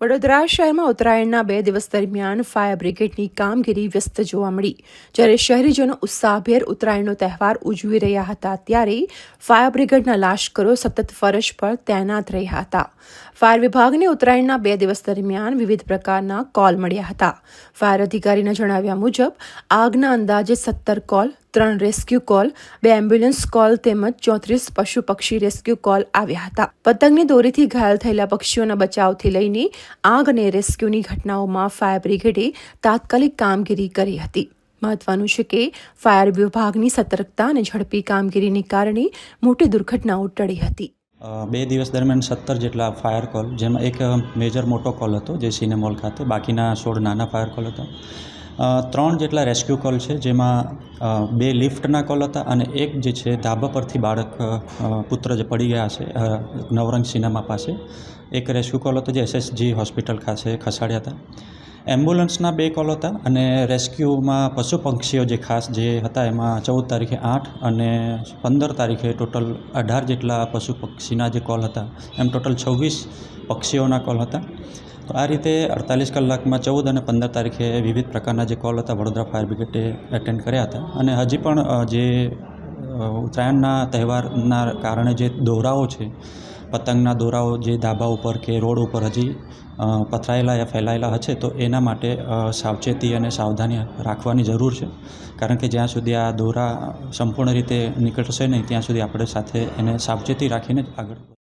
વડોદરા શહેરમાં ઉત્તરાયણના બે દિવસ દરમિયાન ફાયર બ્રિગેડની કામગીરી વ્યસ્ત જોવા મળી. જ્યારે શહેરીજનો ઉત્સાહભેર ઉત્તરાયણનો તહેવાર ઉજવી રહ્યા હતા, ત્યારે ફાયર બ્રિગેડના લાશ્કરો સતત ફરજ પર તૈનાત રહ્યા હતા. ફાયર વિભાગને ઉત્તરાયણના બે દિવસ દરમિયાન વિવિધ પ્રકારના કોલ મળ્યા હતા. ફાયર અધિકારીના જણાવ્યા મુજબ, આગના અંદાજે સત્તર કોલ ત્રણ રેસ્ક્યુ કોલ બે એમ્બ્યુલન્સ કોલ તેમજ ચોત્રીસ પશુ પક્ષી રેસ્ક્યુ કોલ આવ્યા હતા. પતંગની દોરીથી ઘાયલ થયેલા પક્ષીઓના બચાવથી લઈને આગ અને રેસ્ક્યુની ઘટનાઓમાં ફાયર બ્રિગેડે તાત્કાલિક કામગીરી કરી હતી. મહત્વનું છે કે ફાયર વિભાગની સતર્કતા અને ઝડપી કામગીરીને કારણે મોટી દુર્ઘટનાઓ ટળી હતી. બે દિવસ દરમિયાન સત્તર જેટલા ફાયર કોલ જેમાં એક મેજર મોટો કોલ હતો જે સિનેમોલ ખાતે, બાકીના સોળ નાના ફાયર કોલ હતા. ત્રણ જેટલા રેસ્ક્યુ કોલ છે, જેમાં બે લિફ્ટના કોલ હતા અને એક જે છે ધાબા પરથી બાળક પુત્ર જે પડી ગયા છે નવરંગ સિનેમા પાસે. એક રેસ્ક્યુ કોલ હતો જે એસએસજી હોસ્પિટલ ખાતે ખસાડ્યા હતા. એમ્બ્યુલન્સના બે કોલ હતા અને રેસ્ક્યુમાં પશુ પક્ષીઓ જે ખાસ જે હતા એમાં ચૌદ તારીખે આઠ અને પંદર તારીખે ટોટલ અઢાર જેટલા પશુ પક્ષીના જે કોલ હતા, એમ ટોટલ છવ્વીસ પક્ષીઓના કોલ હતા. તો આ રીતે અડતાલીસ કલાકમાં ચૌદ અને પંદર તારીખે વિવિધ પ્રકારના જે કોલ હતા, વડોદરા ફાયર બ્રિગેડે એટેન્ડ કર્યા હતા. અને હજી પણ જે ઉત્તરાયણના તહેવારના કારણે જે દોરાઓ છે, પતંગના દોરાઓ, જે ધાબા ઉપર કે રોડ ઉપર હજી પથરાયેલા યા ફેલાયેલા હશે, તો એના માટે સાવચેતી અને સાવધાની રાખવાની જરૂર છે. કારણ કે જ્યાં સુધી આ દોરા સંપૂર્ણ રીતે નીકળશે નહીં, ત્યાં સુધી આપણે સાથે એને સાવચેતી રાખીને જ આગળ